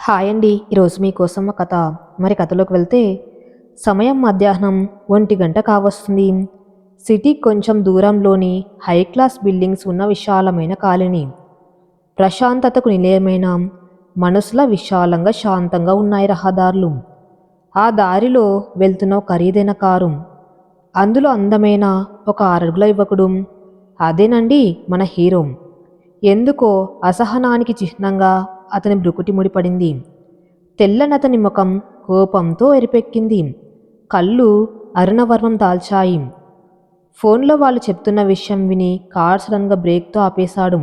Hi అండి. ఈరోజు మీకోసం ఒక కథ. మరి కథలోకి వెళ్తే సమయం మధ్యాహ్నం ఒంటి గంట కావస్తుంది. సిటీ కొంచెం దూరంలోని హై క్లాస్ బిల్డింగ్స్ ఉన్న విశాలమైన కాలనీ. ప్రశాంతతకు నిలయమైన మనసుల విశాలంగా శాంతంగా ఉన్నాయి రహదారులు. ఆ దారిలో వెళ్తున్న ఖరీదైన కారు. అందులో అందమైన ఒక ఆరుగుల యువకుడు. అదేనండి మన హీరో. ఎందుకో అసహనానికి చిహ్నంగా అతని బ్రుకుటి ముడిపడింది తెల్లనతని ముఖం కోపంతో ఎరిపెక్కింది. కళ్ళు అరుణవర్ణం దాల్చాయి. ఫోన్లో వాళ్ళు చెప్తున్న విషయం విని కార్ సడన్గా బ్రేక్తో ఆపేశాడు.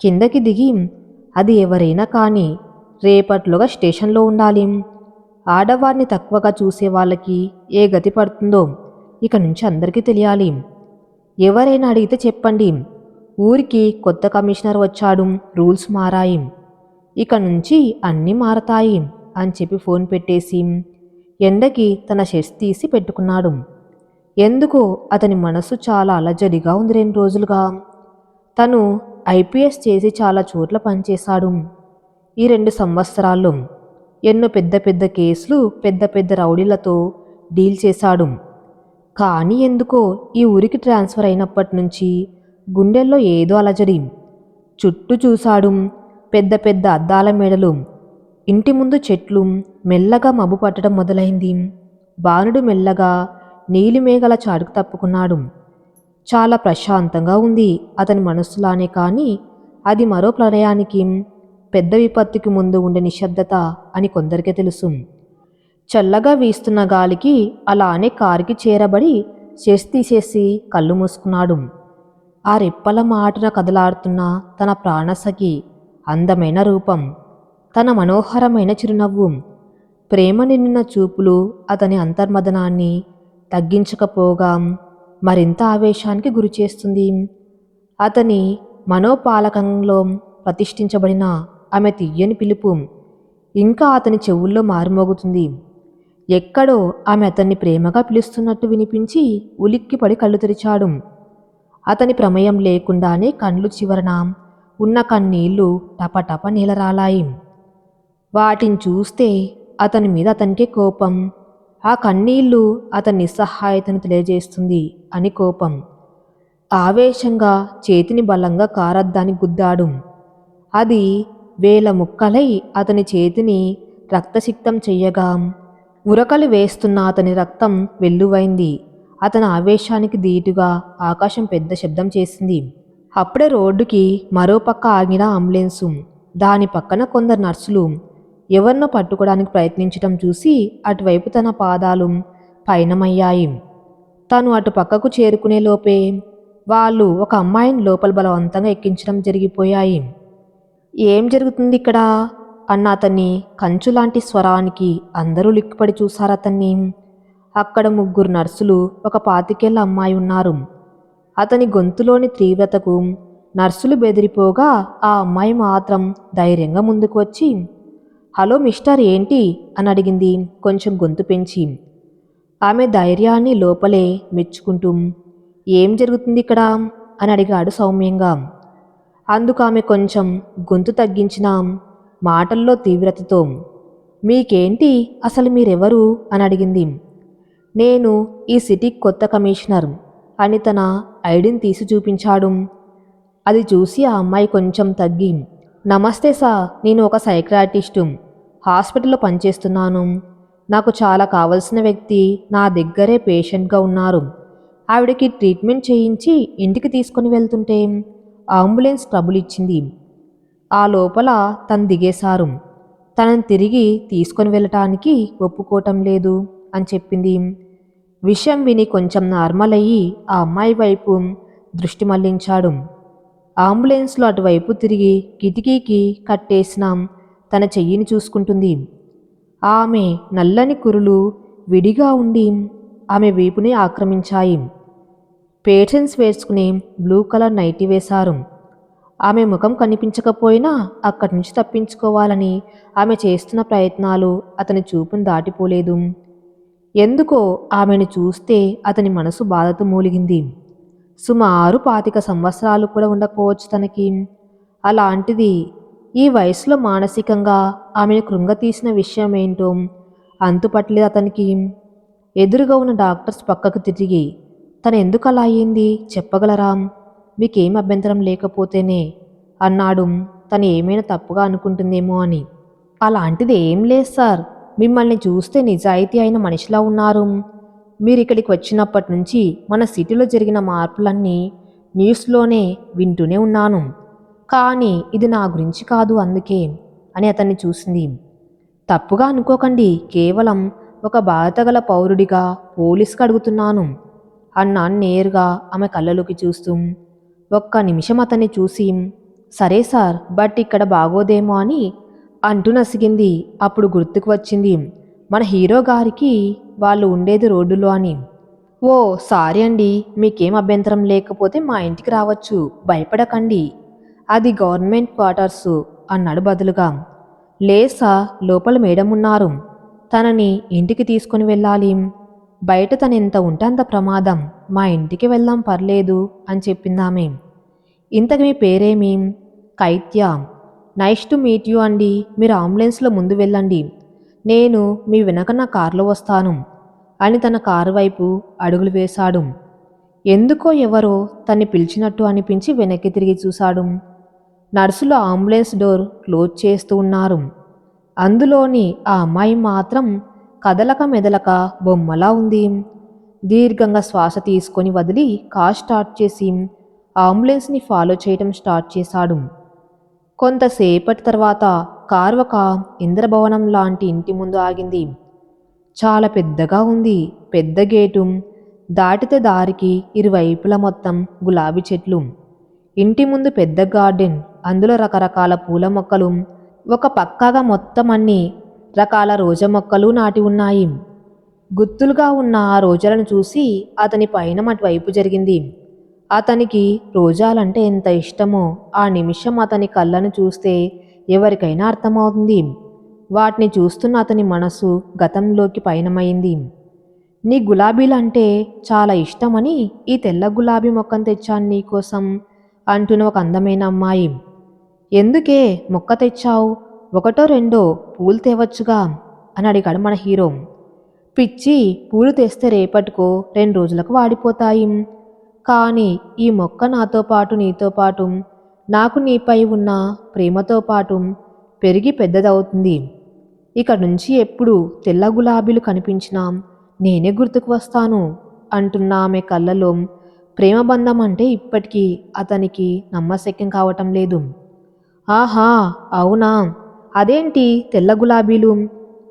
కిందకి దిగి అది ఎవరైనా కానీ రేపట్లోగా స్టేషన్లో ఉండాలి. ఆడవారిని తక్కువగా చూసే వాళ్ళకి ఏ గతి పడుతుందో ఇక నుంచి అందరికీ తెలియాలి. ఎవరైనా అడిగితే చెప్పండి. ఊరికి కొత్త కమిషనర్ వచ్చాడు. రూల్స్ మారాయి. ఇక నుంచి అన్నీ మారతాయి అని చెప్పి ఫోన్ పెట్టేసి ఎండకి తన షెస్ తీసి పెట్టుకున్నాడు. ఎందుకో అతని మనసు చాలా అలజడిగా ఉంది రెండు రోజులుగా. తను ఐపీఎస్ చేసి చాలా చోట్ల పనిచేశాడు. ఈ రెండు సంవత్సరాల్లో ఎన్నో పెద్ద పెద్ద కేసులు పెద్ద పెద్ద రౌడీలతో డీల్ చేశాడు. కానీ ఎందుకో ఈ ఊరికి ట్రాన్స్ఫర్ అయినప్పటి నుంచి గుండెల్లో ఏదో అలజడి. చుట్టూ చూశాడు. పెద్ద పెద్ద అద్దాల మేడలు ఇంటి ముందు చెట్లు మెల్లగా మబ్బు పట్టడం మొదలైంది. బాణుడు మెల్లగా నీలిమేఘల చాటుకు తప్పుకున్నాడు. చాలా ప్రశాంతంగా ఉంది అతని మనస్సులానే కానీ అది మరో ప్రళయానికి పెద్ద విపత్తుకి ముందు ఉండే నిశ్శబ్దత అని కొందరికే తెలుసు. చల్లగా వీస్తున్న గాలికి అలానే కారుకి చేరబడి చేసి తీసేసి కళ్ళు మూసుకున్నాడు. ఆ రెప్పల మాటన కదలాడుతున్న తన ప్రాణసఖి అందమైన రూపం తన మనోహరమైన చిరునవ్వు. ప్రేమ నిండిన చూపులు అతని అంతర్మదనాన్ని తగ్గించకపోగా మరింత ఆవేశానికి గురిచేస్తుంది అతని మనోపాలకంలో ప్రతిష్ఠించబడిన ఆమె తీయని పిలుపు ఇంకా అతని చెవుల్లో మారుమోగుతుంది. ఎక్కడో ఆమె అతన్ని ప్రేమగా పిలుస్తున్నట్టు వినిపించి ఉలిక్కిపడి కళ్ళు తెరిచాడు. అతని ప్రమేయం లేకుండానే కండ్లు చివరన ఉన్న కన్నీళ్ళు టపటప నీలరాలాయి. వాటిని చూస్తే అతని మీద అతనికే కోపం. ఆ కన్నీళ్ళు అతని నిస్సహాయతను తెలియజేస్తుంది అని కోపం. ఆవేశంగా చేతిని బలంగా కారద్దాని గుద్దాడు. అది వేల ముక్కలై అతని చేతిని రక్తసిక్తం చెయ్యగా. ఉరకలు వేస్తున్న అతని రక్తం వెల్లువైంది. అతని ఆవేశానికి దీటుగా ఆకాశం పెద్ద శబ్దం చేసింది. అప్పుడే రోడ్డుకి మరోపక్క ఆగిన అంబులెన్సు దాని పక్కన కొందరు నర్సులు. ఎవరినో పట్టుకోవడానికి ప్రయత్నించడం చూసి అటువైపు తన పాదాలు పయనమయ్యాయి. తను అటు పక్కకు చేరుకునే లోపే వాళ్ళు ఒక అమ్మాయిని లోపల బలవంతంగా ఎక్కించడం జరిగిపోయాయి. ఏం జరుగుతుంది ఇక్కడ అన్న అతన్ని కంచులాంటి స్వరానికి అందరూ లిక్కుపడి చూశారు అతన్ని అక్కడ ముగ్గురు నర్సులు ఒక పాతికేళ్ళ అమ్మాయి ఉన్నారు. అతని గొంతులోని తీవ్రతకు నర్సులు బెదిరిపోగా ఆ అమ్మాయి మాత్రం ధైర్యంగా ముందుకు వచ్చి హలో మిస్టర్ ఏంటి? అని అడిగింది కొంచెం గొంతు పెంచి. ఆమె ధైర్యాన్ని లోపలే మెచ్చుకుంటూ ఏం జరుగుతుంది ఇక్కడ? అని అడిగాడు సౌమ్యంగా. అందుకు ఆమె కొంచెం గొంతు తగ్గించిన మాటల్లో తీవ్రతతో మీకేంటి? అసలు మీరెవరు? అని అడిగింది. నేను ఈ సిటీ కొత్త కమిషనర్. అని తన ఐడిని తీసి చూపించాడు. అది చూసి ఆ అమ్మాయి కొంచెం తగ్గి నమస్తే సార్ నేను ఒక సైక్రాటిస్టు హాస్పిటల్లో పనిచేస్తున్నాను. నాకు చాలా కావలసిన వ్యక్తి నా దగ్గరే పేషెంట్గా ఉన్నారు. ఆవిడకి ట్రీట్మెంట్ చేయించి ఇంటికి తీసుకొని వెళ్తుంటే అంబులెన్స్ ట్రబుల్ ఇచ్చింది. ఆ లోపల తను దిగేశారు. తనని తిరిగి తీసుకొని వెళ్ళటానికి ఒప్పుకోవటం లేదు అని చెప్పింది. విషయం విని కొంచెం నార్మల్ అయ్యి ఆ అమ్మాయి వైపు దృష్టి మళ్ళించాడు అంబులెన్స్లో అటువైపు తిరిగి కిటికీకి కట్టేసిన. తన చెయ్యిని చూసుకుంటుంది. ఆమె నల్లని కురులు విడిగా ఉండి ఆమె వీపుని ఆక్రమించాయి. పేషెన్స్ వేసుకుని బ్లూ కలర్ నైటీ వేశారు. ఆమె ముఖం కనిపించకపోయినా అక్కడి నుంచి తప్పించుకోవాలని ఆమె చేస్తున్న ప్రయత్నాలు అతని చూపును దాటిపోలేదు. ఎందుకో ఆమెను చూస్తే అతని మనసు బాధతో మూలిగింది. సుమారు పాతిక సంవత్సరాలు కూడా ఉండకపోవచ్చు తనకి. అలాంటిది ఈ వయసులో మానసికంగా ఆమెను కృంగతీసిన విషయం ఏంటో అంతుపట్టలేదు అతనికి. ఎదురుగా ఉన్న డాక్టర్స్ పక్కకు తిరిగి తను ఎందుకు అలా అయ్యింది చెప్పగలరా? మీకేం అభ్యంతరం లేకపోతేనే అన్నాడు. తను ఏమైనా తప్పుగా అనుకుంటుందేమో అని. అలాంటిది ఏం లేదు సార్. మిమ్మల్ని చూస్తే నిజాయితీ అయిన మనిషిలా ఉన్నారు. మీరు ఇక్కడికి వచ్చినప్పటి నుంచి మన సిటీలో జరిగిన మార్పులన్నీ న్యూస్లోనే వింటూనే ఉన్నాను. కానీ ఇది నా గురించి కాదు అందుకే అని అతన్ని చూసింది. తప్పుగా అనుకోకండి కేవలం ఒక బాధ్యత గల పౌరుడిగా పోలీస్కి అడుగుతున్నాను. అన్నాను నేరుగా ఆమె కళ్ళలోకి చూస్తూ ఒక్క నిమిషం అతన్ని చూసి సరే సార్ బట్ ఇక్కడ బాగోదేమో అని అంటూ నసిగింది. అప్పుడు గుర్తుకు వచ్చింది మన హీరో గారికి వాళ్ళు ఉండేది రోడ్డులో అని. ఓ సారీ అండి మీకేం అభ్యంతరం లేకపోతే మా ఇంటికి రావచ్చు భయపడకండి. అది గవర్నమెంట్ క్వార్టర్సు అన్నాడు బదులుగా. లేసా లోపల మేడం ఉన్నారు. తనని ఇంటికి తీసుకుని వెళ్ళాలి. బయట తను ఎంత ఉంటే అంత ప్రమాదం. మా ఇంటికి వెళ్దాం పర్లేదు అని చెప్పిందామె. ఇంతకు మీ పేరేమి? Kaitya. Nice to meet you అండి. మీరు అంబులెన్స్లో ముందు వెళ్ళండి. నేను మీ వెనక నా కారులో వస్తాను. అని తన కారు వైపు అడుగులు వేశాడు. ఎందుకో ఎవరో తన్ని పిలిచినట్టు అనిపించి వెనక్కి తిరిగి చూశాడు. నర్సులు అంబులెన్స్ డోర్ క్లోజ్ చేస్తూ ఉన్నారు. అందులోని ఆ అమ్మాయి మాత్రం కదలక మెదలక బొమ్మలా ఉంది. దీర్ఘంగా శ్వాస తీసుకొని వదిలి కార్ స్టార్ట్ చేసి అంబులెన్స్ని ఫాలో చేయడం స్టార్ట్ చేశాడు. కొంతసేపటి తర్వాత కారు ఒక ఇంద్రభవనం లాంటి ఇంటి ముందు ఆగింది. చాలా పెద్దగా ఉంది. పెద్ద గేటు. దాటితే దారికి ఇరువైపుల మొత్తం గులాబీ చెట్లు. ఇంటి ముందు పెద్ద గార్డెన్. అందులో రకరకాల పూల మొక్కలు. ఒక పక్కగా మొత్తం అన్ని రకాల రోజా మొక్కలు నాటి ఉన్నాయి. గుత్తులుగా ఉన్న ఆ రోజాలను చూసి అతని పైన అటువైపు జరిగింది. అతనికి రోజాలంటే ఎంత ఇష్టమో ఆ నిమిషం అతని కళ్ళను చూస్తే ఎవరికైనా అర్థమవుతుంది. వాటిని చూస్తున్న అతని మనసు గతంలోకి పయనమైంది. నీ గులాబీలంటే చాలా ఇష్టమని ఈ తెల్ల గులాబీ మొక్కను తెచ్చాను నీకోసం అంటున్న ఒక అందమైన అమ్మాయి. ఎందుకే మొక్క తెచ్చావు? ఒకటో రెండో పూలు తేవచ్చుగా? అని అడిగాడు మన హీరో. పిచ్చి పూలు తెస్తే రేపటికో రెండు రోజులకు వాడిపోతాయి. కానీ ఈ మొక్క నాతో పాటు నీతో పాటు నాకు నీపై ఉన్న ప్రేమతో పాటు పెరిగి పెద్దదవుతుంది. ఇక నుంచి ఎప్పుడు తెల్ల గులాబీలు కనిపించినా నేనే గుర్తుకు వస్తాను అంటున్న ఆమె కళ్ళలో ప్రేమబంధం అంటే ఇప్పటికీ అతనికి నమ్మశక్యం కావటం లేదు. ఆహా అవునా? అదేంటి తెల్ల గులాబీలు?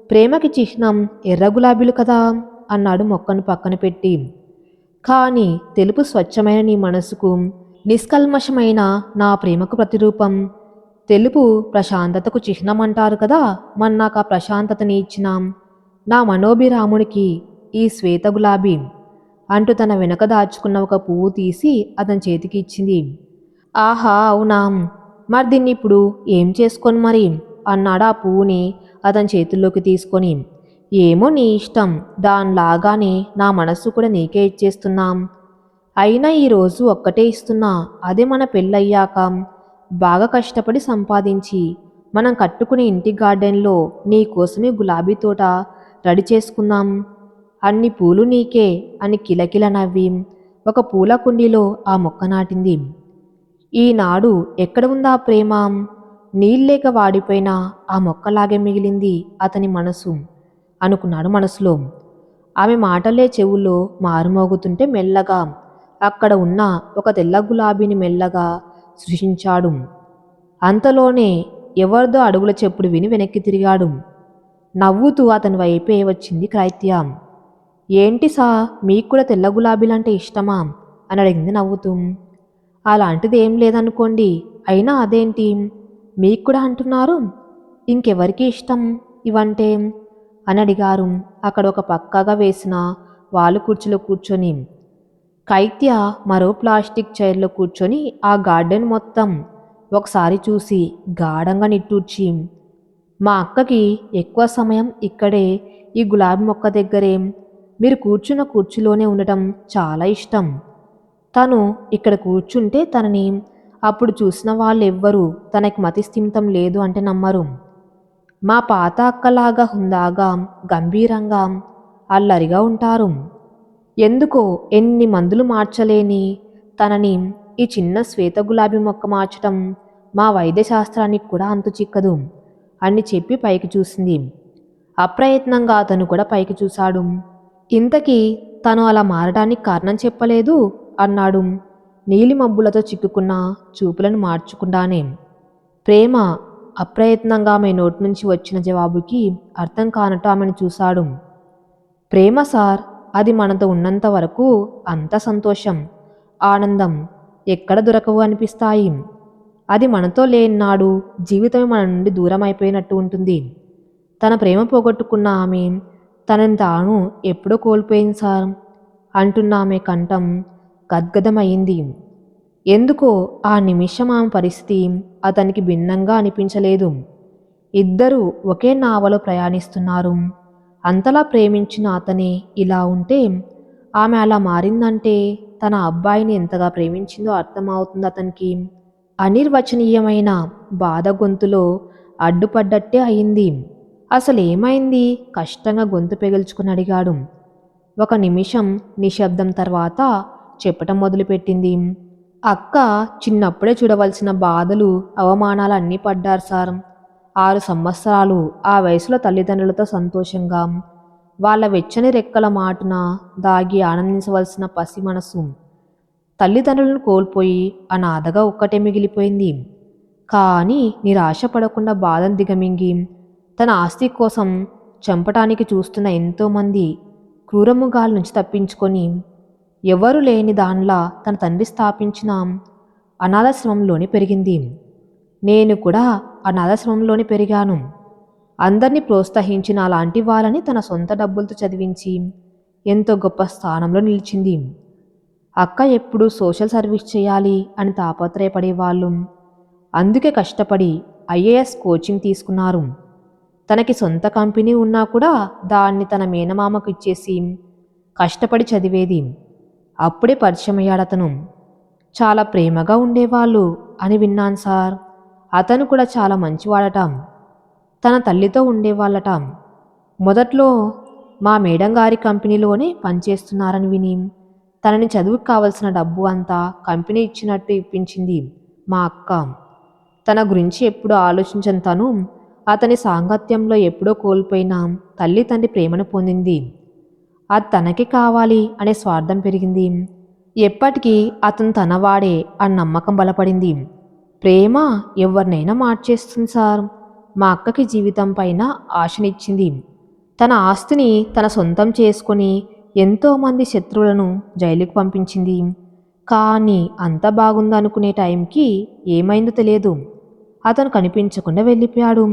ప్రేమకి చిహ్నం ఎర్ర గులాబీలు కదా? అన్నాడు మొక్కను పక్కన పెట్టి. కానీ తెలుపు స్వచ్ఛమైన నీ మనసుకు నిష్కల్మషమైన నా ప్రేమకు ప్రతిరూపం. తెలుపు ప్రశాంతతకు చిహ్నం అంటారు కదా మన నాకు ఆ ప్రశాంతతని ఇచ్చినాం నా మనోభిరాముడికి ఈ శ్వేత గులాబీ. అంటూ తన వెనక దాచుకున్న ఒక పువ్వు తీసి అతని చేతికి ఇచ్చింది. ఆహా అవునా? మరి దీన్ని ఇప్పుడు ఏం చేసుకొని మరి? అన్నాడు ఆ పువ్వుని అతని చేతుల్లోకి తీసుకొని. ఏమో నీ ఇష్టం. దానిలాగానే నా మనస్సు కూడా నీకే ఇచ్చేస్తున్నాం. అయినా ఈరోజు ఒక్కటే ఇస్తున్నా. అదే మన పెళ్ళయ్యాక. బాగా కష్టపడి సంపాదించి మనం కట్టుకునే ఇంటి గార్డెన్లో నీ కోసమే గులాబీ తోట రెడీ చేసుకుందాం. అన్ని పూలు నీకే అని కిలకిల నవ్వి. ఒక పూల కుండీలో ఆ మొక్క నాటింది. ఈనాడు ఎక్కడ ఉందా ప్రేమ? నీళ్ళేక వాడిపోయిన ఆ మొక్కలాగే మిగిలింది అతని మనసు. అనుకున్నాడు మనసులో. ఆమె మాటలే చెవుల్లో మారుమోగుతుంటే మెల్లగా అక్కడ ఉన్న ఒక తెల్ల గులాబీని మెల్లగా సృష్టించాడు. అంతలోనే ఎవరిదో అడుగుల చెప్పుడు విని వెనక్కి తిరిగాడు. నవ్వుతూ అతని వైపే వచ్చింది క్రైత్య. ఏంటి సా మీకు కూడా తెల్ల గులాబీలంటే ఇష్టమా? అని అడిగింది నవ్వుతూ. అలాంటిది ఏం లేదనుకోండి అయినా అదేంటి? మీకు కూడా అంటున్నారు? ఇంకెవరికి ఇష్టం? ఇవంటే అని అడిగారు. అక్కడ ఒక పక్కగా వేసిన వాలు కుర్చీలో కూర్చొని కైత్య మరో ప్లాస్టిక్ చైర్లో కూర్చొని ఆ గార్డెన్ మొత్తం ఒకసారి చూసి గాఢంగా నిట్టూర్చి మా అక్కకి ఎక్కువ సమయం ఇక్కడే ఈ గులాబీ మొక్క దగ్గరే. మీరు కూర్చున్న కుర్చీలోనే ఉండటం చాలా ఇష్టం. తను ఇక్కడ కూర్చుంటే తనని అప్పుడు చూసిన వాళ్ళెవ్వరూ తనకి మతిస్థిమితం లేదు అంటే నమ్మరు. మా పాత అక్కలాగా హుందాగా గంభీరంగా అల్లరిగా ఉంటారు. ఎందుకో ఎన్ని మందులు మార్చలేని తనని ఈ చిన్న శ్వేత గులాబీ మొక్క మార్చటం మా వైద్యశాస్త్రానికి కూడా అంతు చిక్కదు. అని చెప్పి పైకి చూసింది. అప్రయత్నంగా అతను కూడా పైకి చూశాడు. ఇంతకీ తను అలా మారడానికి కారణం చెప్పలేదు అన్నాడు. నీలి మబ్బులతో చిక్కుకున్న చూపులను మార్చుకుండానే ప్రేమ అప్రయత్నంగా ఆమె నోటి నుంచి వచ్చిన జవాబుకి అర్థం కానట్టు ఆమెను చూశాడు. ప్రేమ సార్ అది మనతో ఉన్నంత వరకు అంత సంతోషం ఆనందం ఎక్కడ దొరకవు అనిపిస్తాయి. అది మనతో లేనినాడు జీవితమే మన నుండి దూరం అయిపోయినట్టు ఉంటుంది. తన ప్రేమ పోగొట్టుకున్న ఆమె తనని తాను ఎప్పుడో కోల్పోయింది సార్ అంటున్న ఆమె కంఠం గద్గదమైంది ఎందుకో ఆ నిమిషం ఆమె పరిస్థితి అతనికి భిన్నంగా అనిపించలేదు. ఇద్దరూ ఒకే నావలో ప్రయాణిస్తున్నారు. అంతలా ప్రేమించిన అతనే ఇలా ఉంటే ఆమె అలా మారిందంటే తన అబ్బాయిని ఎంతగా ప్రేమించిందో అర్థమవుతుంది అతనికి. అనిర్వచనీయమైన బాధ గొంతులో అడ్డుపడ్డట్టే అయింది. అసలు ఏమైంది కష్టంగా గొంతు పెగిల్చుకుని అడిగాడు. ఒక నిమిషం నిశ్శబ్దం తర్వాత చెప్పటం మొదలుపెట్టింది. అక్క చిన్నప్పుడే చూడవలసిన బాధలు అవమానాలు అన్నీ పడ్డారు సార్. ఆరు సంవత్సరాలు ఆ వయసులో తల్లిదండ్రులతో సంతోషంగా వాళ్ళ వెచ్చని రెక్కల మాటున దాగి ఆనందించవలసిన పసి మనసు. తల్లిదండ్రులను కోల్పోయి అనాథగా ఒక్కటే మిగిలిపోయింది. కానీ నిరాశ పడకుండా బాధను దిగమింగి తన ఆస్తి కోసం చంపటానికి చూస్తున్న ఎంతోమంది క్రూరముగాల నుంచి తప్పించుకొని ఎవరు లేని దానిలా తన తండ్రి స్థాపించిన. అనాథాశ్రమంలోనే పెరిగింది. నేను కూడా అనాథాశ్రమంలోనే పెరిగాను. అందరినీ ప్రోత్సహించిన అలాంటి వాళ్ళని తన సొంత డబ్బులతో చదివించి ఎంతో గొప్ప స్థానంలో నిలిచింది. అక్క ఎప్పుడూ సోషల్ సర్వీస్ చేయాలి అని తాపత్రయపడేవాళ్ళు. అందుకే కష్టపడి ఐఏఎస్ కోచింగ్ తీసుకున్నారు. తనకి సొంత కంపెనీ ఉన్నా కూడా దాన్ని తన మేనమామకు ఇచ్చేసి కష్టపడి చదివేది. అప్పుడే పరిచయం అయ్యాడు అతను చాలా ప్రేమగా ఉండేవాళ్ళు అని విన్నాను సార్. అతను కూడా చాలా మంచివాడటం. తన తల్లితో ఉండేవాళ్ళట. మొదట్లో మా మేడం గారి కంపెనీలోనే పనిచేస్తున్నారని విని తనని చదువుకు కావలసిన డబ్బు అంతా కంపెనీ ఇచ్చినట్టు ఇప్పించింది మా అక్క. తన గురించి ఎప్పుడు ఆలోచించని తను. అతని సాంగత్యంలో ఎప్పుడో కోల్పోయిన తల్లి తండ్రి ప్రేమను పొందింది. అది తనకి కావాలి అనే స్వార్థం పెరిగింది. ఎప్పటికీ అతను తనవాడే అన్న నమ్మకం బలపడింది. ప్రేమ ఎవరినైనా మార్చేస్తుంది సార్. మా అక్కకి జీవితం పైన ఆశనిచ్చింది. తన ఆస్తిని తన సొంతం చేసుకొని ఎంతోమంది శత్రువులను జైలుకు పంపించింది. కానీ అంత బాగుందనుకునే టైంకి ఏమైందో తెలియదు. అతను కనిపించకుండా వెళ్ళిపోయాడు.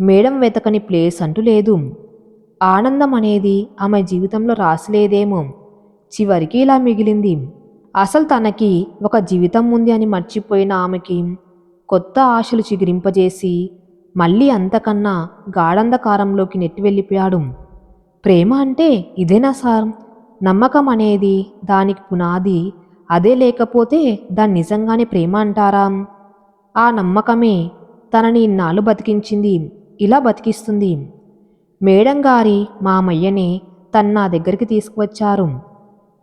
మేడం వెతకని ప్లేస్ అంటూ లేదు. ఆనందం అనేది ఆమె జీవితంలో రాసలేదేమో. చివరికి ఇలా మిగిలింది. అసలు తనకి ఒక జీవితం ఉంది అని మర్చిపోయిన ఆమెకి కొత్త ఆశలు చిగురింపజేసి మళ్ళీ అంతకన్నా గాఢంధకారంలోకి నెట్టి వెళ్ళిపోయాడు ప్రేమ అంటే ఇదేనా సార్? నమ్మకం అనేది దానికి పునాది. అదే లేకపోతే దాన్ని నిజంగానే ప్రేమ అంటారా? ఆ నమ్మకమే తనని ఇన్నాళ్ళు బతికించింది. ఇలా బతికిస్తుంది. మేడం గారి మామయ్యనే తన నా దగ్గరికి తీసుకువచ్చారు.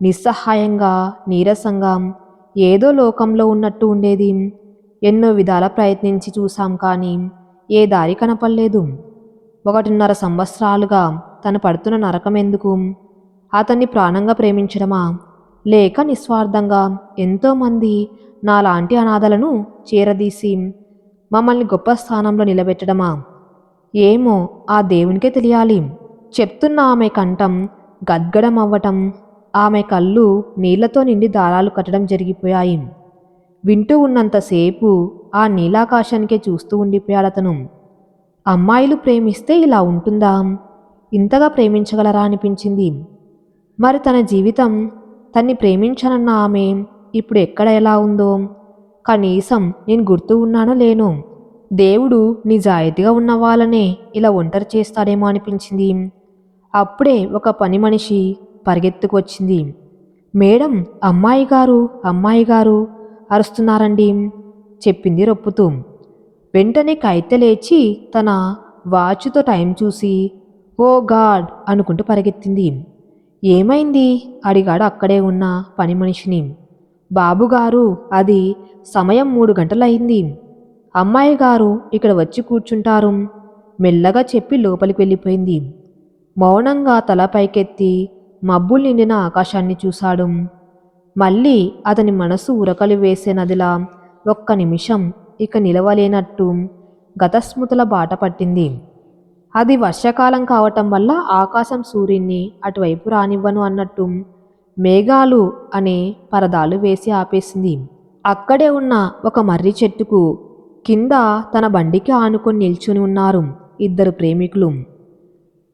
నిస్సహాయంగా నీరసంగా ఏదో లోకంలో ఉన్నట్టు ఉండేది. ఎన్నో విధాల ప్రయత్నించి చూశాం కానీ ఏ దారి కనపడలేదు. ఒకటిన్నర సంవత్సరాలుగా తను పడుతున్న నరకం ఎందుకు? అతన్ని ప్రాణంగా ప్రేమించడమా? లేక నిస్వార్థంగా ఎంతోమంది నాలాంటి అనాథలను చేరదీసి మమ్మల్ని గొప్ప స్థానంలో నిలబెట్టడమా? ఏమో ఆ దేవునికే తెలియాలి. చెప్తున్న ఆమె కంఠం గద్గడం అవ్వటం ఆమె కళ్ళు నీళ్ళతో నిండి దారాలు కట్టడం జరిగిపోయాయి. వింటూ ఉన్నంతసేపు ఆ నీలాకాశానికే చూస్తూ ఉండిపోయాడు అతను. అమ్మాయిలు ప్రేమిస్తే ఇలా ఉంటుందా? ఇంతగా ప్రేమించగలరా అనిపించింది. మరి తన జీవితం తన్ని ప్రేమించనన్న ఆమె ఇప్పుడు ఎక్కడ ఎలా ఉందో? కనీసం నేను గుర్తు ఉన్నానో లేను? దేవుడు నిజాయితీగా ఉన్న వాళ్ళనే ఇలా ఒంటరి చేస్తాడేమో అనిపించింది. అప్పుడే ఒక పని మనిషి పరిగెత్తుకొచ్చింది. మేడం అమ్మాయి గారు అమ్మాయి గారు అరుస్తున్నారండి చెప్పింది రొప్పుతూ. వెంటనే కైతె లేచి తన వాచ్తో టైం చూసి ఓ గాడ్ అనుకుంటూ పరిగెత్తింది. ఏమైంది? అడిగాడు అక్కడే ఉన్న పని మనిషిని. బాబుగారు అది సమయం మూడు గంటలయింది. అమ్మాయి గారు ఇక్కడ వచ్చి కూర్చుంటారు. మెల్లగా చెప్పి లోపలికి వెళ్ళిపోయింది. మౌనంగా తల పైకెత్తి మబ్బులు నిండిన ఆకాశాన్ని చూశాడు. మళ్ళీ అతని మనసు ఉరకలు వేసే నదిలా ఒక్క నిమిషం ఇక నిలవలేనట్టు గతస్మృతుల బాట పట్టింది. అది వర్షాకాలం కావటం వల్ల ఆకాశం సూర్యున్ని అటువైపు రానివ్వను అన్నట్టు మేఘాలు అనే పరదాలు వేసి ఆపేసింది. అక్కడే ఉన్న ఒక మర్రి చెట్టుకు కింద తన బండికి ఆనుకొని నిల్చుని ఉన్నారు ఇద్దరు ప్రేమికులు.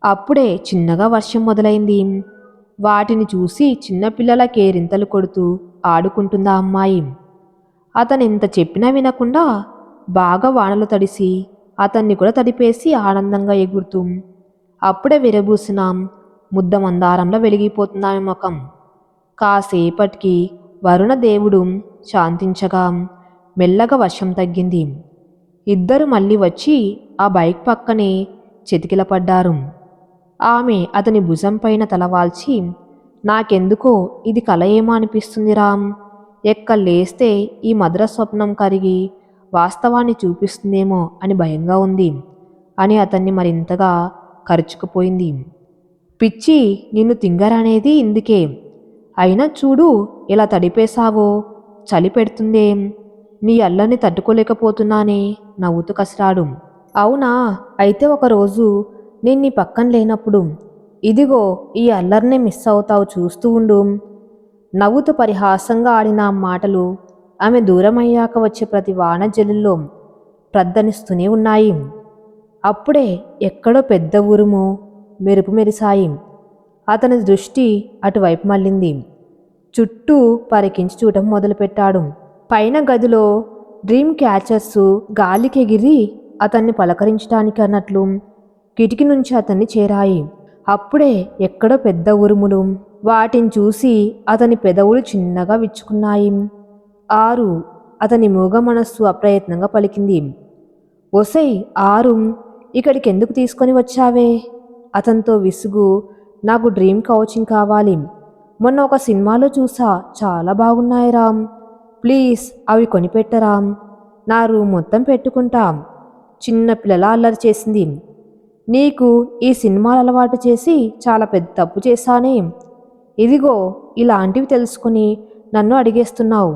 అప్పుడే చిన్నగా వర్షం మొదలైంది. వాటిని చూసి చిన్నపిల్లల కేరింతలు కొడుతూ ఆడుకుంటుందా అమ్మాయి. అతను ఇంత చెప్పినా వినకుండా బాగా వానలు తడిసి అతన్ని కూడా తడిపేసి ఆనందంగా ఎగురుతూ అప్పుడే విరబూసినాం ముద్ద మందారంలో వెలిగిపోతుంది ఆమె ముఖం. కాసేపటికి వరుణ దేవుడు శాంతించగా మెల్లగా వర్షం తగ్గింది. ఇద్దరు మళ్ళీ వచ్చి ఆ బైక్ పక్కనే చెతికిలపడ్డారు. ఆమె అతని భుజంపైన తలవాల్చి నాకెందుకో ఇది కల ఏమో అనిపిస్తుంది రామ్. ఎక్క లేస్తే ఈ మధుర స్వప్నం కరిగి వాస్తవాన్ని చూపిస్తుందేమో అని భయంగా ఉంది అని అతన్ని మరింతగా ఖర్చుకుపోయింది పిచ్చి నిన్ను తింగరనేది ఇందుకే. అయినా చూడు ఇలా తడిపేశావో చలి పెడుతుందేం? నీ అల్లరిని తట్టుకోలేకపోతున్నానే నవ్వుతూ కసరాడు. అవునా? అయితే ఒకరోజు నేను నీ పక్కన లేనప్పుడు ఇదిగో ఈ అల్లరినే మిస్ అవుతావు చూస్తూ ఉండు. నవ్వుతూ పరిహాసంగా ఆడిన మాటలు ఆమె దూరమయ్యాక వచ్చే ప్రతి వాన జల్లుల్లో ప్రద్దనిస్తూనే ఉన్నాయి. అప్పుడే ఎక్కడో పెద్ద ఉరుము మెరుపు మెరిసాయి అతని దృష్టి అటువైపు మళ్ళింది. చుట్టూ పరికించి చూడటం మొదలుపెట్టాడు. పైన గదిలో డ్రీమ్ క్యాచర్స్ గాలికెగిరి అతన్ని పలకరించడానికి అన్నట్లు కిటికీ నుంచి అతన్ని చేరాయి. అప్పుడే ఎక్కడో పెద్ద ఉరుములు వాటిని చూసి అతని పెదవులు చిన్నగా విచ్చుకున్నాయి. ఆరు అతని మూగ మనస్సు అప్రయత్నంగా పలికింది. ఒసై ఆరు ఇక్కడికి ఎందుకు తీసుకొని వచ్చావే? అతనితో విసుగు నాకు డ్రీమ్ కౌచింగ్ కావాలి. మొన్న ఒక సినిమాలో చూసా చాలా బాగున్నాయి రామ్ ప్లీజ్ అవి కొనిపెట్టరా. నా రూమ్ మొత్తం పెట్టుకుంటాం. చిన్న పిల్లల అల్లరి చేసింది. నీకు ఈ సినిమాలు అలవాటు చేసి చాలా పెద్ద తప్పు చేశానే. ఇదిగో ఇలాంటివి తెలుసుకుని నన్ను అడిగేస్తున్నావు.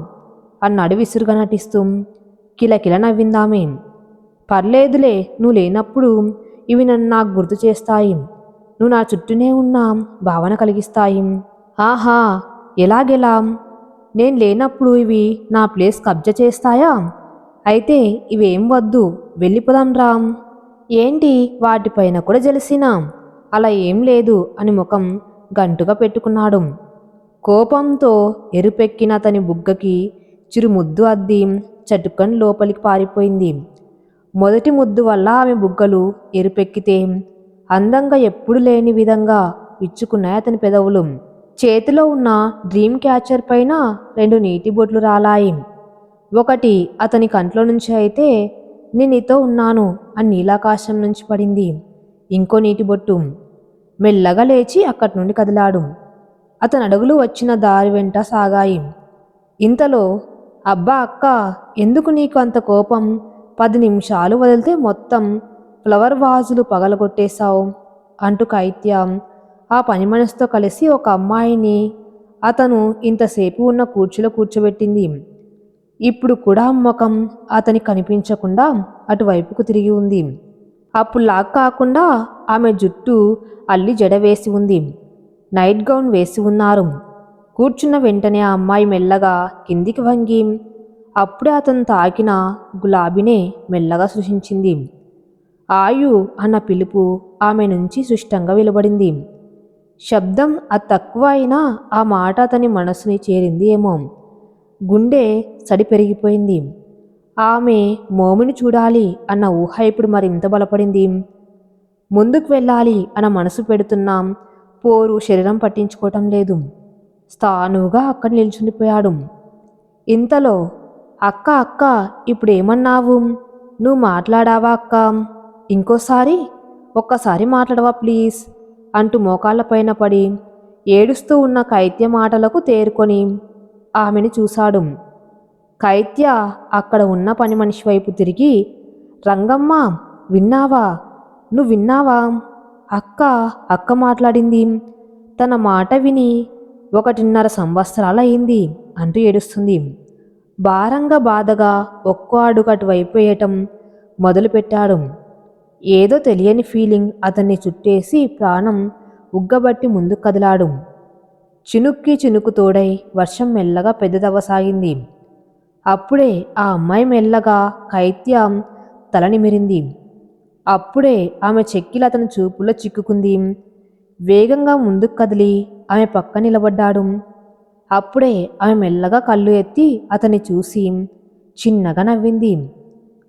అన్నాడు విసురుగా నటిస్తూ. కిలకిల నవ్విందామే. పర్లేదులే నువ్వు లేనప్పుడు ఇవి నన్ను నాకు గుర్తు చేస్తాయి. నువ్వు నా చుట్టూనే ఉన్న భావన కలిగిస్తాయి. ఆహా ఎలాగెలా? నేను లేనప్పుడు ఇవి నా ప్లేస్ కబ్జా చేస్తాయా? అయితే ఇవేం వద్దు వెళ్ళిపోదాం రామ్ ఏంటి? వాటిపైన కూడా జలిసినా. అలా ఏం లేదు అని ముఖం గంటుగా పెట్టుకున్నాడు. కోపంతో ఎరుపెక్కిన అతని బుగ్గకి చిరు ముద్దు అద్ది చటుక్కని లోపలికి పారిపోయింది. మొదటి ముద్దు వల్ల ఆమె బుగ్గలు ఎరుపెక్కితే అందంగా ఎప్పుడు లేని విధంగా విచ్చుకున్నాయి అతని పెదవులు. చేతిలో ఉన్న డ్రీమ్ క్యాచర్ పైన రెండు నీటి బొట్లు రాలాయి. ఒకటి అతని కంట్లో నుంచి అయితే నేను నీతో ఉన్నాను అని నీలాకాశం నుంచి పడింది. ఇంకో నీటి బొట్టు మెల్లగా లేచి అక్కడి నుండి కదిలాడు. అతని అడుగులు వచ్చిన దారి వెంట సాగాయి. ఇంతలో అబ్బా అక్క ఎందుకు నీకు అంత కోపం? పది నిమిషాలు వదిలితే మొత్తం ఫ్లవర్ వాజులు పగలగొట్టేశావు అంటూ కైత్యం ఆ పని మనసుతో కలిసి ఒక అమ్మాయిని అతను ఇంతసేపు ఉన్న కూర్చులో కూర్చోబెట్టింది. ఇప్పుడు కూడా ముఖం అతని కనిపించకుండా అటువైపుకు తిరిగి ఉంది. అప్పుడులా కాకుండా ఆమె జుట్టు అల్లి జడ వేసి ఉంది. నైట్ గౌన్ వేసి ఉన్నారు. కూర్చున్న వెంటనే ఆ అమ్మాయి మెల్లగా కిందికి వంగి అప్పుడే అతను తాకిన గులాబీనే మెల్లగా సృష్టించింది. ఆయు అన్న పిలుపు ఆమె నుంచి సుష్టంగా వెలువడింది. శబ్దం అది తక్కువ అయినా ఆ మాట అతని మనసుని చేరింది ఏమో. గుండె సడి పెరిగిపోయింది ఆమె మోమిని చూడాలి అన్న ఊహ ఇప్పుడు మరింత బలపడింది. ముందుకు వెళ్ళాలి అన్న మనసు పెడుతున్నాం పోరు శరీరం పట్టించుకోవటం లేదు. స్థానుగా అక్కడ నిల్చుండిపోయాడు. ఇంతలో అక్క అక్క ఇప్పుడేమన్నావు? నువ్వు మాట్లాడావా అక్క? ఇంకోసారి ఒక్కసారి మాట్లాడవా ప్లీజ్? అంటూ మోకాళ్ళపైన పడి ఏడుస్తూ ఉన్న కైత్య మాటలకు తేరుకొని ఆమెని చూశాడు. కైత్య అక్కడ ఉన్న పని మనిషి వైపు తిరిగి రంగమ్మ విన్నావా? నువ్వు విన్నావా? అక్క అక్క మాట్లాడింది. తన మాట విని ఒకటిన్నర సంవత్సరాలు అయింది అంటూ ఏడుస్తుంది. భారంగా బాధగా ఒక్కో అడుగు అటువైపు వేయటం మొదలుపెట్టాడు. ఏదో తెలియని ఫీలింగ్ అతన్ని చుట్టేసి ప్రాణం ఉగ్గబట్టి ముందుకు కదిలాడు. చినుక్కి చినుకు తోడై వర్షం మెల్లగా పెద్దదవ్వసాగింది. అప్పుడే ఆ అమ్మాయి మెల్లగా కైత్యం తలనిమిరింది అప్పుడే ఆమె చెక్కిలు అతని చూపులో చిక్కుకుంది. వేగంగా ముందుకు కదిలి ఆమె పక్క నిలబడ్డాడు. అప్పుడే ఆమె మెల్లగా కళ్ళు ఎత్తి అతన్ని చూసి చిన్నగా నవ్వింది.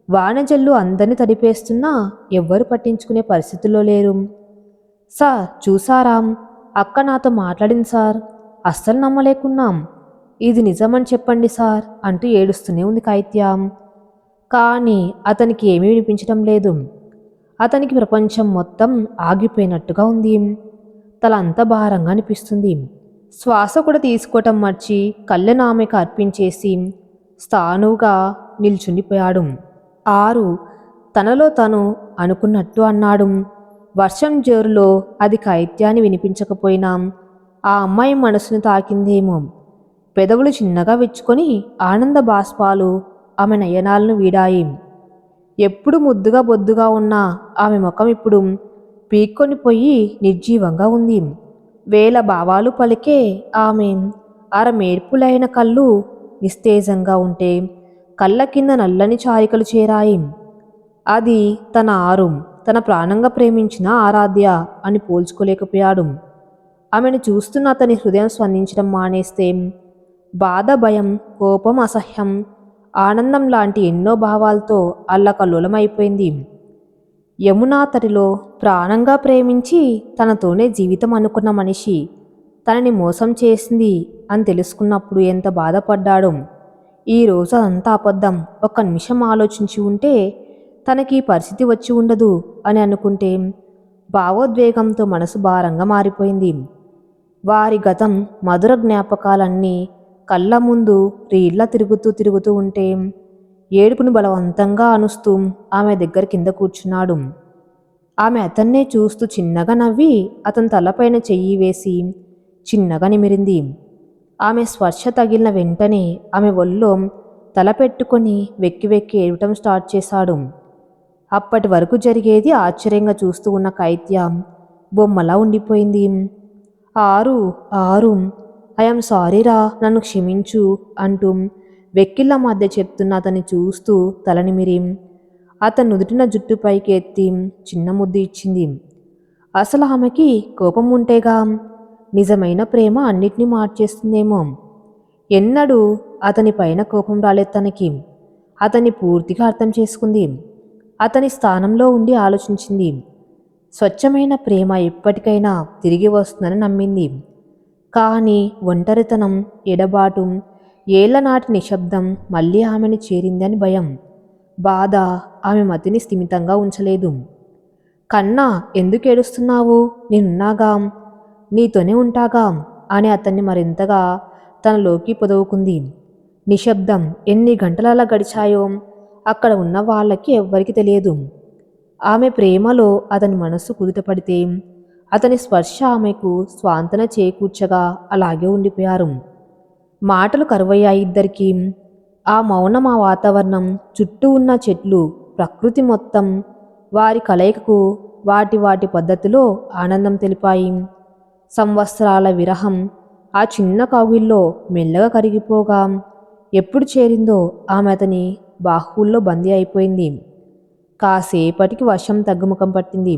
వానజల్లు అందరిని తడిపేస్తున్నా ఎవ్వరు పట్టించుకునే పరిస్థితుల్లో లేరు. సార్ చూసారా? అక్క నాతో మాట్లాడింది సార్. అస్సలు నమ్మలేకున్నాం. ఇది నిజమని చెప్పండి సార్ అంటూ ఏడుస్తూనే ఉంది కైత్యం కానీ అతనికి ఏమీ వినిపించడం లేదు. అతనికి ప్రపంచం మొత్తం ఆగిపోయినట్టుగా ఉంది. తల అంత భారంగా అనిపిస్తుంది. శ్వాస కూడా తీసుకోవటం మర్చి కళ్ళను ఆమెకు అర్పించేసి స్థానువుగా నిల్చుండిపోయాడు. ఆరు. తనలో తను అనుకున్నట్టు అన్నాడు. వర్షం జోరులో అది కైత్యాన్ని వినిపించకపోయినా. ఆ అమ్మాయి మనసును తాకిందేమో. పెదవులు చిన్నగా విచ్చుకొని ఆనంద బాష్పాలు ఆమె నయనాలను వీడాయి. ఎప్పుడు ముద్దుగా బొద్దుగా ఉన్న ఆమె ముఖం ఇప్పుడు పీక్కొని పోయి నిర్జీవంగా ఉంది. వేల భావాలు పలికే ఆమె అర మేర్పులైన కళ్ళు నిస్తేజంగా ఉంటే కళ్ళ కింద నల్లని చారికలు చేరాయి. అది తన ఆరుం తన ప్రాణంగా ప్రేమించిన ఆరాధ్య అని పోల్చుకోలేకపోయాడు. ఆమెను చూస్తున్న అతని హృదయం స్పందించడం మానేస్తే బాధ భయం కోపం అసహ్యం ఆనందం లాంటి ఎన్నో భావాలతో అల్లకల్లోలమైపోయింది. యమునా తటిలో ప్రాణంగా ప్రేమించి తనతోనే జీవితం అనుకున్న మనిషి తనని మోసం చేసింది అని తెలుసుకున్నప్పుడు ఎంత బాధపడ్డాడో. ఈ రోజు అంతా అబద్ధం. ఒక్క నిమిషం ఆలోచించి ఉంటే తనకి ఈ పరిస్థితి వచ్చి ఉండదు అని అనుకుంటే భావోద్వేగంతో మనసు భారంగా మారిపోయింది. వారి గతం మధుర జ్ఞాపకాలన్నీ కళ్ళ ముందు రీళ్ళ తిరుగుతూ తిరుగుతూ ఉంటే ఏడుపును బలవంతంగా అనుస్తూ ఆమె దగ్గర కింద కూర్చున్నాడు. ఆమె అతన్నే చూస్తూ చిన్నగా నవ్వి అతని తలపైన చెయ్యి వేసి చిన్నగా నిమిరింది. ఆమె స్పర్శ తగిలిన వెంటనే ఆమె ఒళ్ళో తల పెట్టుకొని వెక్కి వెక్కి ఏడవటం స్టార్ట్ చేశాడు. అప్పటి వరకు జరిగేది ఆశ్చర్యంగా చూస్తూ ఉన్న కైత్య బొమ్మలా ఉండిపోయింది. ఆరు ఆరు ఐఎమ్ సారీరా నన్ను క్షమించు అంటూ వెక్కిళ్ళ మధ్య చెప్తున్న అతన్ని చూస్తూ తలనిమిరి అతను నుదుటిన జుట్టు పైకి ఎత్తి చిన్న ముద్దు ఇచ్చింది. అసలు ఆమెకి కోపం ఉంటేగా నిజమైన ప్రేమ అన్నిటినీ మార్చేస్తుందేమో. ఎన్నడూ అతని పైన కోపం రాలేదు తనకి. అతన్ని పూర్తిగా అర్థం చేసుకుంది. అతని స్థానంలో ఉండి ఆలోచించింది. స్వచ్ఛమైన ప్రేమ ఎప్పటికైనా తిరిగి వస్తుందని నమ్మింది. కానీ ఒంటరితనం ఎడబాటు ఏళ్ళనాటి నిశ్శబ్దం మళ్ళీ ఆమెను చేరిందని భయం. బాధ ఆమె మతిని స్థిమితంగా ఉంచలేదు. కన్నా ఎందుకు ఏడుస్తున్నావు? నేనున్నాగా. నీతోనే ఉంటాగా అని అతన్ని మరింతగా తనలోకి పొదవుకుంది. నిశ్శబ్దం ఎన్ని గంటలలా గడిచాయో అక్కడ ఉన్న వాళ్ళకి ఎవ్వరికి తెలియదు. ఆమె ప్రేమలో అతని మనస్సు కుదుటపడితే అతని స్పర్శ ఆమెకు స్వాంతన చేకూర్చగా అలాగే ఉండిపోయారు. మాటలు కరువయ్యాయి ఇద్దరికీ. ఆ మౌనం ఆ వాతావరణం చుట్టూ ఉన్న చెట్లు ప్రకృతి మొత్తం వారి కలయికకు వాటి వాటి పద్ధతిలో ఆనందం తెలిపాయి. సంవత్సరాల విరహం ఆ చిన్న కౌగిల్లో మెల్లగా కరిగిపోగా ఎప్పుడు చేరిందో ఆమె అతని బాహువుల్లో బందీ అయిపోయింది. కాసేపటికి వర్షం తగ్గుముఖం పట్టింది.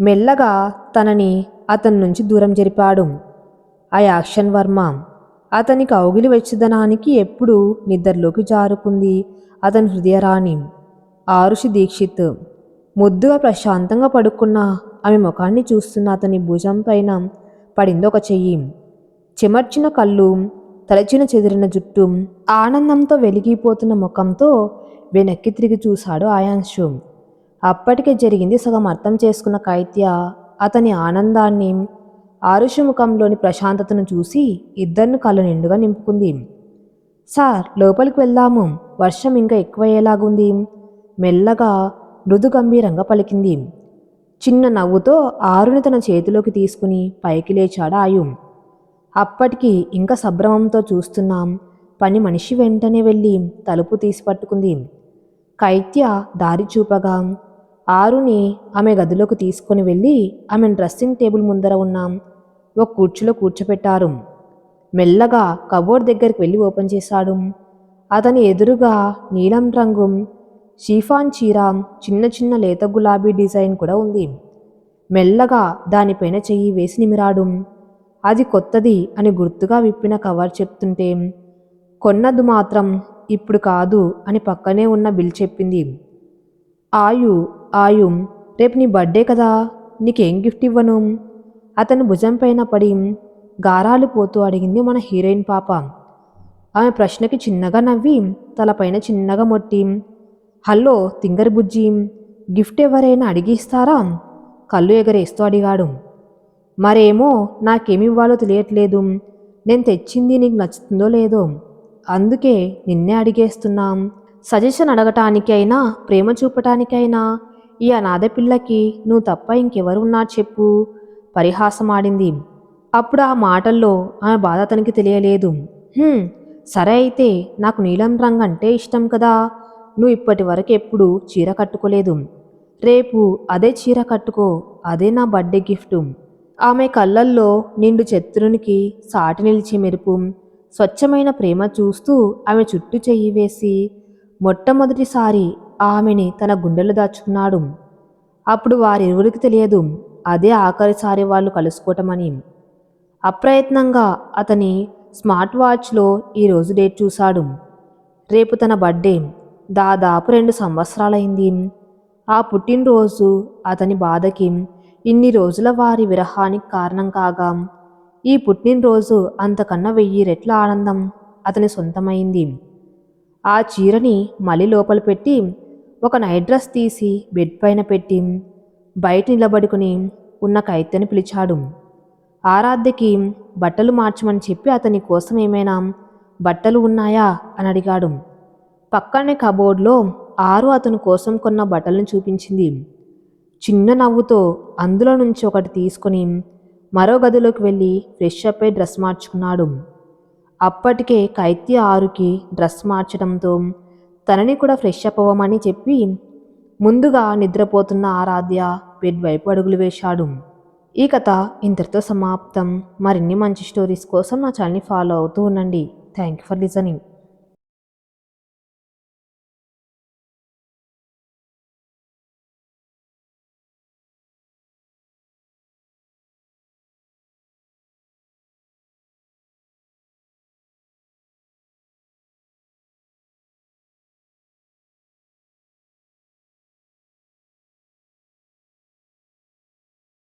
మెల్లగా తనని అతని నుంచి దూరం జరిపాడు. ఆ యాక్షన్ వర్మ అతని కౌగిలి వెచ్చదనానికి ఎప్పుడు నిద్రలోకి జారుకుంది అతని హృదయరాణి. ఆరుషి దీక్షిత్ ముద్దుగా ప్రశాంతంగా పడుకున్న ఆమె ముఖాన్ని చూస్తున్న అతని భుజం పైన పడిందొక చెయ్యి. చెమర్చిన కళ్ళు తలచిన చెదిరిన జుట్టు ఆనందంతో వెలిగిపోతున్న ముఖంతో వెనక్కి తిరిగి చూశాడు ఆయాంశు. అప్పటికే జరిగింది సగం అర్థం చేసుకున్న కైత్య అతని ఆనందాన్ని ఆరుష ముఖంలోని ప్రశాంతతను చూసి ఇద్దరిని కళ్ళు నిండుగా నింపుకుంది. సార్ లోపలికి వెళ్దాము. వర్షం ఇంకా ఎక్కువయ్యేలాగుంది. మెల్లగా మృదు గంభీరంగా పలికింది. చిన్న నవ్వుతో ఆరుని తన చేతిలోకి తీసుకుని పైకి లేచాడు ఆయు అప్పటికి ఇంకా సంభ్రమంతో చూస్తున్నాం. పని మనిషి వెంటనే వెళ్ళి తలుపు తీసి పట్టుకుంది. కైత్య దారి చూపగా ఆరుని ఆమె గదిలోకి తీసుకొని వెళ్ళి ఆమె డ్రెస్సింగ్ టేబుల్ ముందర ఉన్న. ఒక కూర్చులో కూర్చోపెట్టారు. మెల్లగా కబోర్డ్ దగ్గరికి వెళ్ళి ఓపెన్ చేశాడు. అతని ఎదురుగా నీలం రంగు షీఫాన్ చీర చిన్న చిన్న లేత గులాబీ డిజైన్ కూడా ఉంది. మెల్లగా దానిపైన చెయ్యి వేసి నిమిరాడు. అది కొత్తది అని గుర్తుగా విప్పిన కవర్ చెప్తుంటే కొన్నది మాత్రం ఇప్పుడు కాదు అని పక్కనే ఉన్న బిల్ చెప్పింది. ఆయు ఆయు రేపు నీ బర్త్డే కదా నీకేం గిఫ్ట్ ఇవ్వను? అతని భుజం పైన పడి గారాలు పోతూ అడిగింది మన హీరోయిన్ పాప. ఆమె ప్రశ్నకి చిన్నగా నవ్వి తలపైన చిన్నగా మొట్టి హలో తింగరి బుజ్జి. గిఫ్ట్ ఎవరైనా అడిగిస్తారా? కళ్ళు ఎగరేస్తూ అడిగాడు. మరేమో నాకేమివ్వాలో తెలియట్లేదు. నేను తెచ్చింది నీకు నచ్చుతుందో లేదో. అందుకే నిన్నే అడిగేస్తున్నాం. సజెషన్ అడగటానికైనా ప్రేమ చూపటానికైనా ఈ అనాథ పిల్లకి నువ్వు తప్ప ఇంకెవరు ఉన్నారు చెప్పు. పరిహాసమాడింది. అప్పుడు ఆ మాటల్లో ఆమె బాధ అతనికి తెలియలేదు. సరే అయితే నాకు నీలం రంగు అంటే ఇష్టం కదా? నువ్వు ఇప్పటి వరకు ఎప్పుడు చీర కట్టుకోలేదు. రేపు అదే చీర కట్టుకో అదే నా బర్త్డే గిఫ్ట్. ఆమె కళ్ళల్లో నిండు చతురునికి సాటి నిలిచే మెరుపు. స్వచ్ఛమైన ప్రేమ చూస్తూ ఆమె చుట్టూ చెయ్యి వేసి మొట్టమొదటిసారి ఆమెని తన గుండెలు దాచుకున్నాడు. అప్పుడు వారిరువురికి తెలియదు అదే ఆఖరిసారి వాళ్ళు కలుసుకోవటమని. అప్రయత్నంగా అతని స్మార్ట్ వాచ్లో ఈరోజు డేట్ చూశాడు. రేపు తన బర్త్డే. దాదాపు రెండు సంవత్సరాలైంది. ఆ పుట్టినరోజు అతని బాధకి ఇన్ని రోజుల వారి విరహానికి కారణం కాగా. ఈ పుట్టినరోజు అంతకన్నా వెయ్యి రెట్ల ఆనందం అతని సొంతమైంది. ఆ చీరని మళ్ళీ లోపల పెట్టి ఒక నైట్ డ్రెస్ తీసి బెడ్ పైన పెట్టి బయట నిలబడుకుని ఉన్న కైత్యని పిలిచాడు. ఆరాధ్యకి బట్టలు మార్చమని చెప్పి అతని కోసం ఏమైనా బట్టలు ఉన్నాయా? అని అడిగాడు. పక్కనే కబోర్డ్లో ఆరు అతను కోసం కొన్న బట్టలను చూపించింది. చిన్న నవ్వుతో అందులో నుంచి ఒకటి తీసుకొని మరో గదిలోకి వెళ్ళి ఫ్రెష్ అప్ అయి డ్రెస్ మార్చుకున్నాడు. అప్పటికే కైత్య ఆరుకి డ్రెస్ మార్చడంతో తనని కూడా ఫ్రెష్ అప్ అవ్వమని చెప్పి ముందుగా నిద్రపోతున్న ఆరాధ్య బెడ్ వైపు అడుగులు వేశాడు. ఈ కథ ఇంతటితో సమాప్తం. మరిన్ని మంచి స్టోరీస్ కోసం నా ఛానల్ని ఫాలో అవుతూ ఉండండి. Thank you for listening.